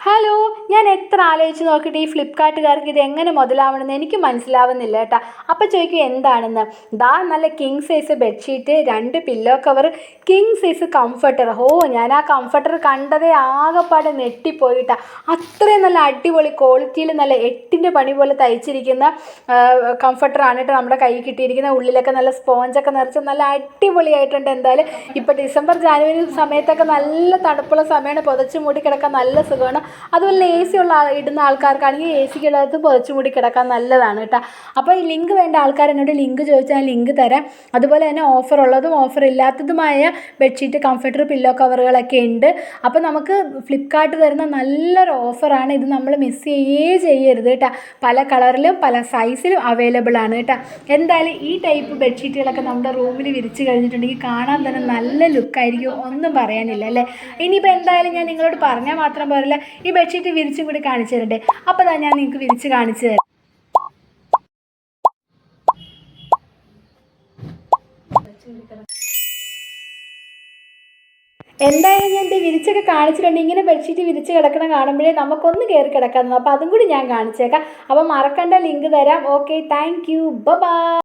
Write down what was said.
Hello ഞാൻ എത്ര ആലോചിച്ച് നോക്കിയിട്ട് ഈ ഫ്ലിപ്കാർട്ടുകാർക്ക് ഇത് എങ്ങനെ മുതലാവണമെന്ന് എനിക്ക് മനസ്സിലാവുന്നില്ല കേട്ടോ. അപ്പോൾ ചോദിക്കും എന്താണെന്ന്? ദാ നല്ല കിങ് സൈസ് ബെഡ്ഷീറ്റ് രണ്ട് pillow cover king size comforter ഓ ഞാൻ ആ കംഫർട്ടർ കണ്ടതേ ആകെപ്പാടെ നെട്ടിപ്പോയിട്ടാ അത്രയും നല്ല അടിപൊളി ക്വാളിറ്റിയിൽ നല്ല എട്ടിന്റെ പണി പോലെ തയ്ച്ചിരിക്കുന്ന കംഫർട്ടറാണ് കേട്ടോ നമ്മുടെ കൈ കിട്ടിയിരിക്കുന്ന ഉള്ളിലൊക്കെ നല്ല സ്പോഞ്ചൊക്കെ നിറച്ച് നല്ല അടിപൊളിയായിട്ടുണ്ട് എന്തായാലും. ഇപ്പോൾ ഡിസംബർ ജാനുവരി സമയത്തൊക്കെ നല്ല തണുപ്പുള്ള സമയമാണ്. പുതച്ച് മൂടി കിടക്കാൻ നല്ല സുഖമാണ്. അതുപോലെ എ സി ഉള്ള ഇടുന്ന ആൾക്കാർക്കാണെങ്കിൽ എ സിക്കകത്ത് പുതച്ചു മൂടി കിടക്കാൻ നല്ലതാണ് കേട്ടോ. അപ്പോൾ ഈ ലിങ്ക് വേണ്ട ആൾക്കാർ എന്നോട് ലിങ്ക് ചോദിച്ചാൽ ലിങ്ക് തരാം. അതുപോലെ തന്നെ ഓഫർ ഉള്ളതും ഓഫർ ഇല്ലാത്തതുമായ ബെഡ്ഷീറ്റ് കംഫർട്ടർ പില്ലോ കവറുകളൊക്കെ ഉണ്ട്. അപ്പോൾ നമുക്ക് ഫ്ലിപ്കാർട്ട് തരുന്ന നല്ലൊരു ഓഫറാണ് ഇത് നമ്മൾ മിസ് ചെയ്യേ ചെയ്യരുത് കേട്ടോ. പല കളറിലും പല സൈസിലും അവൈലബിൾ ആണ് കേട്ടോ. എന്തായാലും ഈ ടൈപ്പ് ബെഡ്ഷീറ്റുകളൊക്കെ നമ്മുടെ റൂമിൽ വിരിച്ച് കഴിഞ്ഞിട്ടുണ്ടെങ്കിൽ കാണാൻ തന്നെ നല്ല ലുക്കായിരിക്കും ഒന്നും പറയാനില്ല അല്ലേ? ഇനിയിപ്പോൾ എന്തായാലും ഞാൻ നിങ്ങളോട് പറഞ്ഞാൽ മാത്രം പോരല്ല? ഈ ബെഡ്ഷീറ്റ് വിരിച്ചും കൂടി കാണിച്ചു തരണ്ടേ? അപ്പോൾ ഞാൻ നിങ്ങൾക്ക് വിരിച്ച് കാണിച്ചു തരാം. എന്തായാലും ഞാൻ ഇത് വിരിച്ചൊക്കെ കാണിച്ചിട്ടുണ്ട്. ഇങ്ങനെ ബെഡ്ഷീറ്റ് വിരിച്ച് കിടക്കണ കാണുമ്പോഴേ നമുക്കൊന്ന് കയറി കിടക്കാൻ അപ്പോൾ അതും കൂടി ഞാൻ കാണിച്ചേക്കാം. അപ്പോൾ മറക്കണ്ട ലിങ്ക് തരാം. Okay thank you by